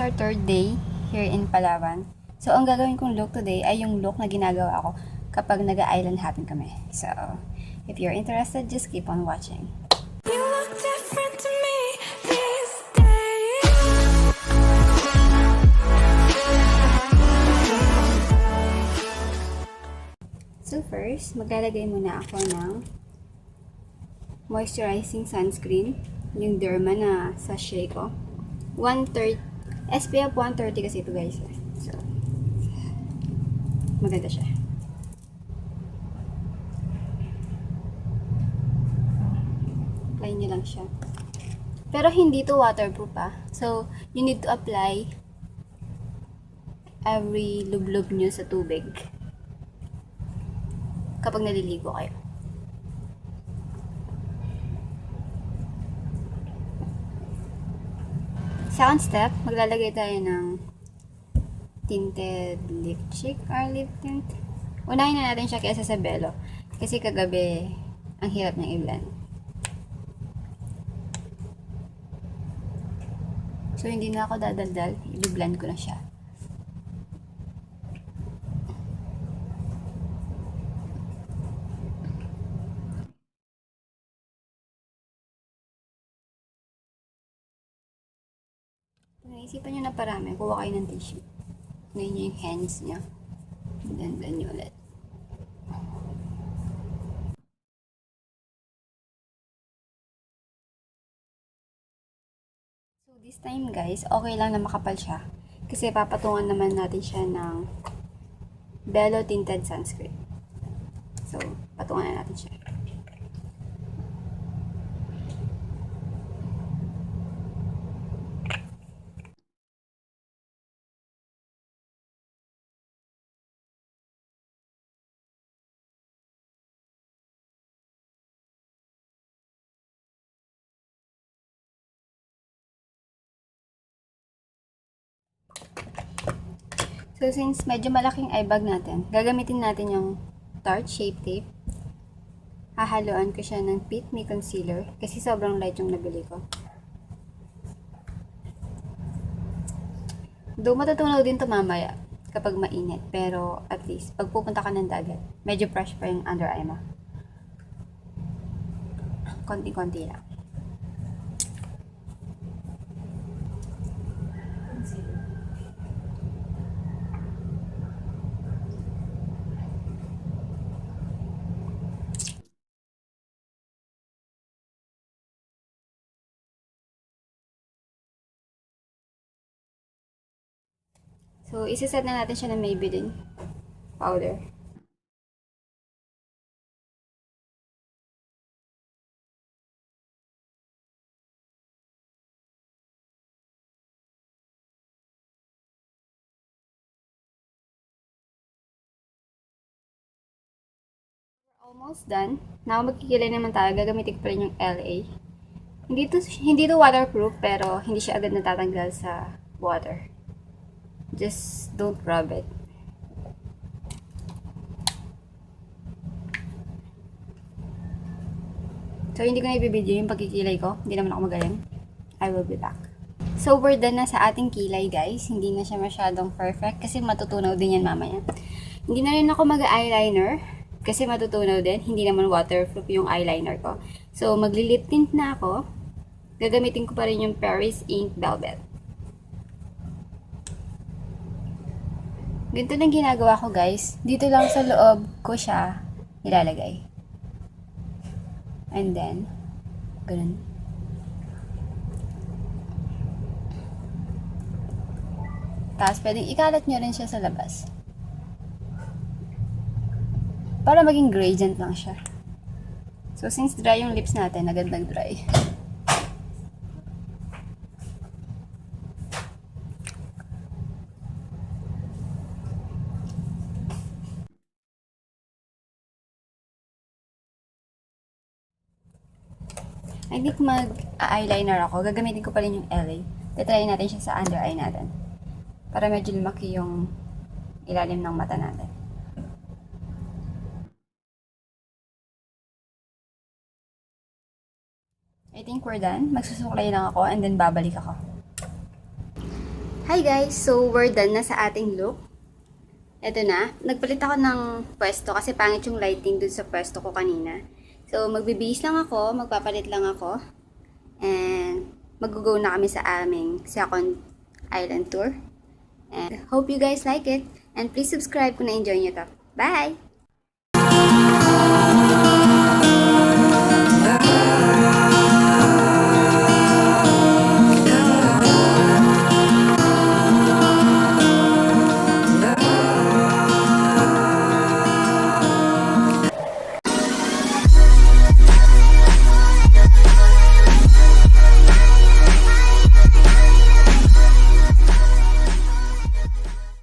our third day here in Palawan. So, ang gagawin kong look today ay yung look na ginagawa ko kapag nag-island hopping kami. So, if you're interested, just keep on watching. You look different to me these days. So first, maglalagay muna ako ng moisturizing sunscreen. Yung Derma na sachet ko. 130, SPF 130 kasi ito guys. So, maganda siya. Apply niyo lang siya. Pero hindi to waterproof ah. So, you need to apply every lublub nyo sa tubig kapag naliligo kayo. Second step, maglalagay tayo ng tinted lipstick or lip tint. Unahin na natin siya kaysa sa belo. Kasi kagabi, ang hirap niyang i-blend. So, hindi na ako dadaldal. I-blend ko na siya. Naisipan nyo na parami, kuha kayo ng tissue. Ngayon nyo yung hands niya. Then, blend nyo ulit. So, this time guys, okay lang na makapal siya. Kasi papatungan naman natin siya ng Bello Tinted Sunscreen. So, patungan na natin siya. So, since medyo malaking eye bag natin, gagamitin natin yung Tarte Shape Tape. Hahaluan ko siya ng Fit Me Concealer kasi sobrang light yung nabili ko. Though matutunaw din to mamaya kapag mainit, pero at least pag pupunta ka ng dagat, medyo fresh pa yung under eye mo. Konti-konti lang. So, isiset na natin siya ng Maybelline powder. Almost done. Now, magkikilay naman tayo. Gagamitin ko pa rin yung LA. Hindi to, hindi to waterproof, pero hindi siya agad natatanggal sa water. Just don't rub it. So, hindi ko na ibibideo yung pagkikilay ko. Hindi naman ako magaling. I will be back. So, we're done na sa ating kilay, guys. Hindi na siya masyadong perfect kasi matutunaw din yan mamaya. Hindi na rin ako mag-eyeliner kasi matutunaw din. Hindi naman waterproof yung eyeliner ko. So, magli-lip tint na ako. Gagamitin ko pa rin yung Paris Ink Velvet. Ganito lang ginagawa ko guys. Dito lang sa loob ko siya ilalagay. And then, ganun. Tapos pwedeng ikalat nyo rin siya sa labas. Para maging gradient lang siya. So since dry yung lips natin, agad nag-dry. I think mag-eyeliner ako. Gagamitin ko pa rin yung LA. Tatry natin siya sa under eye natin. Para medyo lumaki yung ilalim ng mata natin. I think we're done. Magsusuklay lang ako and then babalik ako. Hi guys! So, we're done na sa ating look. Ito na. Nagpalit ako ng pwesto kasi pangit yung lighting dun sa pwesto ko kanina. So, magbibihis lang ako, magpapalit lang ako. And, mag-go na kami sa aming second island tour. And, hope you guys like it. And please subscribe kung na-enjoy nyo to. Bye!